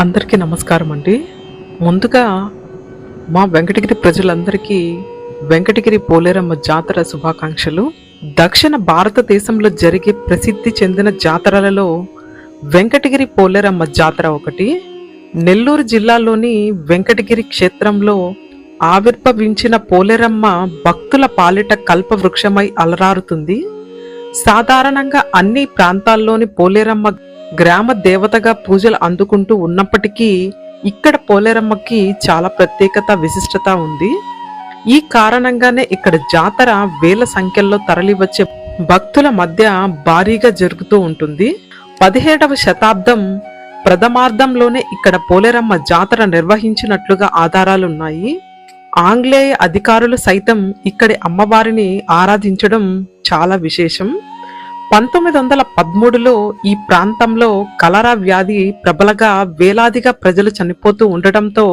అందరికీ నమస్కారం అండి. ముందుగా మా వెంకటగిరి ప్రజలందరికీ వెంకటగిరి పోలేరమ్మ జాతర శుభాకాంక్షలు. దక్షిణ భారతదేశంలో జరిగే ప్రసిద్ధి చెందిన జాతరలలో వెంకటగిరి పోలేరమ్మ జాతర ఒకటి. నెల్లూరు జిల్లాలోని వెంకటగిరి క్షేత్రంలో ఆవిర్భవించిన పోలేరమ్మ భక్తుల పాలిట కల్పవృక్షమై అలరారుతుంది. సాధారణంగా అన్ని ప్రాంతాల్లోని పోలేరమ్మ గ్రామ దేవతగా పూజలు అందుకుంటూ ఉన్నప్పటికీ ఇక్కడ పోలేరమ్మకి చాలా ప్రత్యేకత విశిష్టత ఉంది. ఈ కారణంగానే ఇక్కడ జాతర వేల సంఖ్యలో తరలివచ్చే భక్తుల మధ్య భారీగా జరుగుతూ ఉంటుంది. పదిహేడవ శతాబ్దం ప్రథమార్థంలోనే ఇక్కడ పోలేరమ్మ జాతర నిర్వహించినట్లుగా ఆధారాలున్నాయి. ఆంగ్లేయ అధికారులు సైతం ఇక్కడి అమ్మవారిని ఆరాధించడం చాలా విశేషం. పంతొమ్మిది వందల పదమూడులో ఈ ప్రాంతంలో కలరా వ్యాధి ప్రబలగా వేలాదిగా ప్రజలు చనిపోతూ ఉండటంతో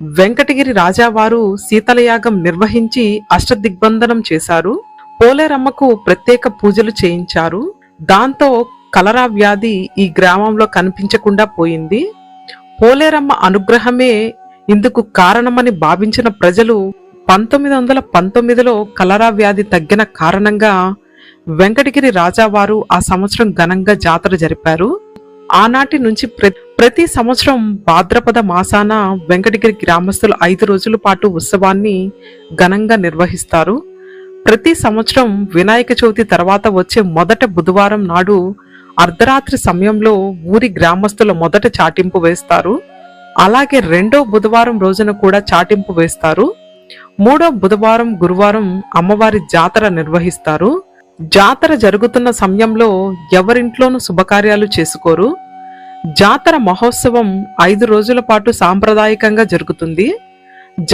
వెంకటగిరి రాజావారు శీతలయాగం నిర్వహించి అష్టదిగ్బంధనం చేశారు. పోలేరమ్మకు ప్రత్యేక పూజలు చేయించారు. దాంతో కలరా వ్యాధి ఈ గ్రామంలో కనిపించకుండా పోయింది. పోలేరమ్మ అనుగ్రహమే ఇందుకు కారణమని భావించిన ప్రజలు పంతొమ్మిది వందల పంతొమ్మిదిలో కలరా వ్యాధి తగ్గిన కారణంగా వెంకటగిరి రాజావారు ఆ సంవత్సరం ఘనంగా జాతర జరిపారు. ఆనాటి నుంచి ప్ర- ప్రతి సంవత్సరం భాద్రపద మాసాన వెంకటగిరి గ్రామస్తులు ఐదు రోజుల పాటు ఉత్సవాన్ని ఘనంగా నిర్వహిస్తారు. ప్రతి సంవత్సరం వినాయక చవితి తర్వాత వచ్చే మొదట బుధవారం నాడు అర్ధరాత్రి సమయంలో ఊరి గ్రామస్తుల మొదట చాటింపు వేస్తారు. అలాగే రెండో బుధవారం రోజున కూడా చాటింపు వేస్తారు. మూడో బుధవారం గురువారం అమ్మవారి జాతర నిర్వహిస్తారు. జాతర జరుగుతున్న సమయంలో ఎవరింట్లోనూ శుభకార్యాలు చేసుకోరు. జాతర మహోత్సవం ఐదు రోజుల పాటు సాంప్రదాయకంగా జరుగుతుంది.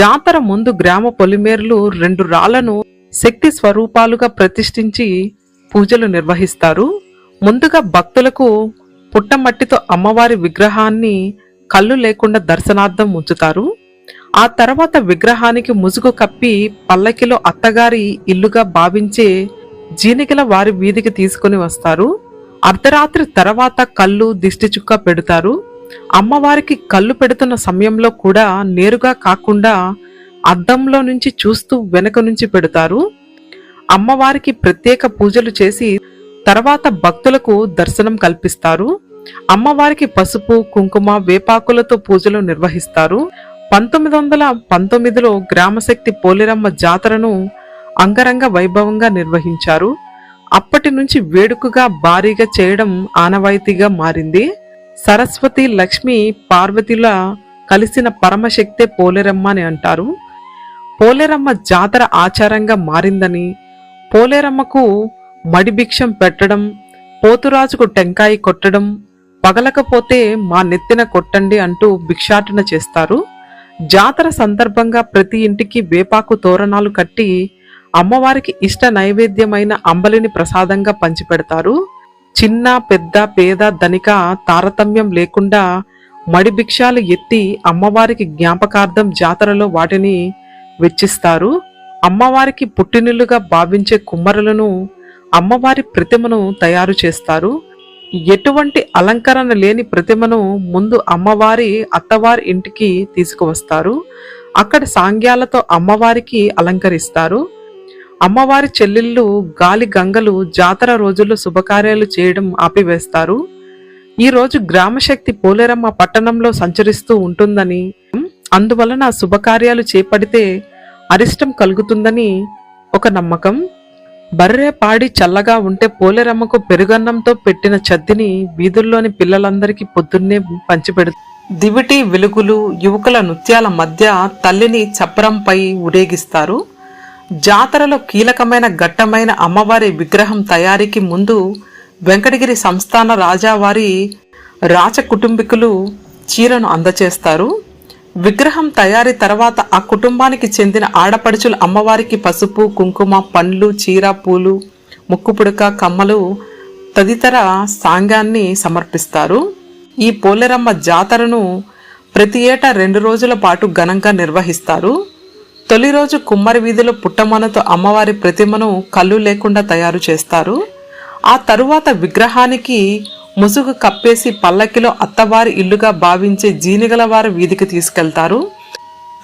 జాతర ముందు గ్రామ పొలిమేర్లు రెండు రాళ్ళను శక్తి స్వరూపాలుగా ప్రతిష్ఠించి పూజలు నిర్వహిస్తారు. ముందుగా భక్తులకు పుట్టమట్టితో అమ్మవారి విగ్రహాన్ని కళ్ళు లేకుండా దర్శనార్థం ఉంచుతారు. ఆ తర్వాత విగ్రహానికి ముసుగు కప్పి పల్లకిలో అత్తగారి ఇల్లుగా భావించే జీనికల వారి వీధికి తీసుకుని వస్తారు. అర్ధరాత్రి తర్వాత కళ్ళు దిష్టి చుక్క పెడతారు. అమ్మవారికి కళ్ళు పెడుతున్న సమయంలో కూడా నేరుగా కాకుండా అద్దంలో నుంచి చూస్తూ వెనక నుంచి పెడతారు. అమ్మవారికి ప్రత్యేక పూజలు చేసి తర్వాత భక్తులకు దర్శనం కల్పిస్తారు. అమ్మవారికి పసుపు కుంకుమ వేపాకులతో పూజలు నిర్వహిస్తారు. పంతొమ్మిది వందల పంతొమ్మిదిలో గ్రామశక్తి పోలేరమ్మ జాతరను అంగరంగ వైభవంగా నిర్వహించారు. అప్పటి నుంచి వేడుకగా భారీగా చేయడం ఆనవాయితీగా మారింది. సరస్వతి లక్ష్మి పార్వతిల కలిసిన పరమశక్తే పోలేరమ్మ అని అంటారు. పోలేరమ్మ జాతర ఆచారంగా మారిందని పోలేరమ్మకు మడిభిక్షం పెట్టడం పోతురాజుకు టెంకాయ కొట్టడం పగలకపోతే మా నెత్తిన కొట్టండి అంటూ భిక్షాటన చేస్తారు. జాతర సందర్భంగా ప్రతి ఇంటికి వేపాకు తోరణాలు కట్టి అమ్మవారికి ఇష్ట నైవేద్యమైన అంబలిని ప్రసాదంగా పంచిపెడతారు. చిన్న పెద్ద పేద ధనిక తారతమ్యం లేకుండా మడి భిక్షాలు ఎత్తి అమ్మవారికి జ్ఞాపకార్థం జాతరలో వాటిని వెచ్చిస్తారు. అమ్మవారికి పుట్టినిల్లుగా భావించే కుమ్మరులను అమ్మవారి ప్రతిమను తయారు చేస్తారు. ఎటువంటి అలంకరణ లేని ప్రతిమను ముందు అమ్మవారి అత్తవారి ఇంటికి తీసుకువస్తారు. అక్కడ సాంగ్యాలతో అమ్మవారికి అలంకరిస్తారు. అమ్మవారి చెల్లెళ్ళు గాలి గంగలు జాతర రోజుల్లో శుభకార్యాలు చేయడం ఆపివేస్తారు. ఈరోజు గ్రామశక్తి పోలేరమ్మ పట్టణంలో సంచరిస్తూ ఉంటుందని అందువలన శుభకార్యాలు చేపడితే అరిష్టం కలుగుతుందని ఒక నమ్మకం. బర్రె పాడి చల్లగా ఉంటే పోలేరమ్మకు పెరుగన్నంతో పెట్టిన చద్దిని వీధుల్లోని పిల్లలందరికీ పొద్దున్నే పంచిపెడు. దివిటి వెలుగులు యువకుల నృత్యాల మధ్య తల్లిని చప్పరంపై ఊరేగిస్తారు. జాతరలో కీలకమైన ఘట్టమైన అమ్మవారి విగ్రహం తయారీకి ముందు వెంకటగిరి సంస్థాన రాజావారి రాచ కుటుంబీకులు చీరను అందచేస్తారు. విగ్రహం తయారీ తర్వాత ఆ కుటుంబానికి చెందిన ఆడపడుచులు అమ్మవారికి పసుపు కుంకుమ పండ్లు చీర పూలు ముక్కుపుడక కమ్మలు తదితర సాంగాన్ని సమర్పిస్తారు. ఈ పోలేరమ్మ జాతరను ప్రతి ఏటా రెండు రోజుల పాటు ఘనంగా నిర్వహిస్తారు. తొలి రోజు కుమ్మరి వీధిలో పుట్టమనతో అమ్మవారి ప్రతిమను కళ్ళు లేకుండా తయారు చేస్తారు. ఆ తరువాత విగ్రహానికి ముసుగు కప్పేసి పల్లకిలో అత్తవారి ఇల్లుగా భావించే జీనిగల వారి వీధికి తీసుకెళ్తారు.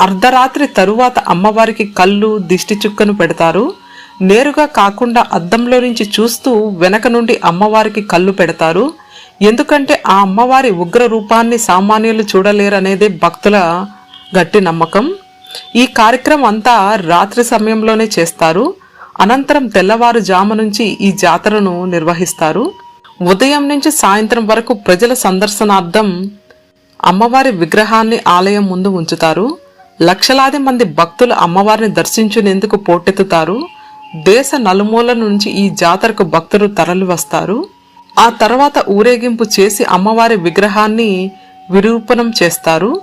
అర్ధరాత్రి తరువాత అమ్మవారికి కళ్ళు దిష్టి చుక్కను పెడతారు. నేరుగా కాకుండా అద్దంలో నుంచి చూస్తూ వెనక నుండి అమ్మవారికి కళ్ళు పెడతారు. ఎందుకంటే ఆ అమ్మవారి ఉగ్ర రూపాన్ని సామాన్యులు చూడలేరనేదే భక్తుల గట్టి నమ్మకం. ఈ కార్యక్రమం అంతా రాత్రి సమయంలోనే చేస్తారు. అనంతరం తెల్లవారుజాము నుంచి ఈ జాతరను నిర్వహిస్తారు. ఉదయం నుంచి సాయంత్రం వరకు ప్రజల సందర్శనార్థం అమ్మవారి విగ్రహాన్ని ఆలయం ముందు ఉంచుతారు. లక్షలాది మంది భక్తులు అమ్మవారిని దర్శించునేందుకు పోటెత్తుతారు. దేశ నలుమూల నుంచి ఈ జాతరకు భక్తులు తరలి వస్తారు. ఆ తర్వాత ఊరేగింపు చేసి అమ్మవారి విగ్రహాన్ని విరూపణం చేస్తారు.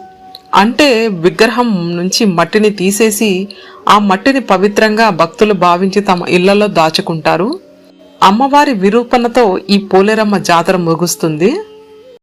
అంటే విగ్రహం నుంచి మట్టిని తీసేసి ఆ మట్టిని పవిత్రంగా భక్తులు భావించి తమ ఇళ్ళలో దాచుకుంటారు. అమ్మవారి విరూపణతో ఈ పోలేరమ్మ జాతర ముగుస్తుంది.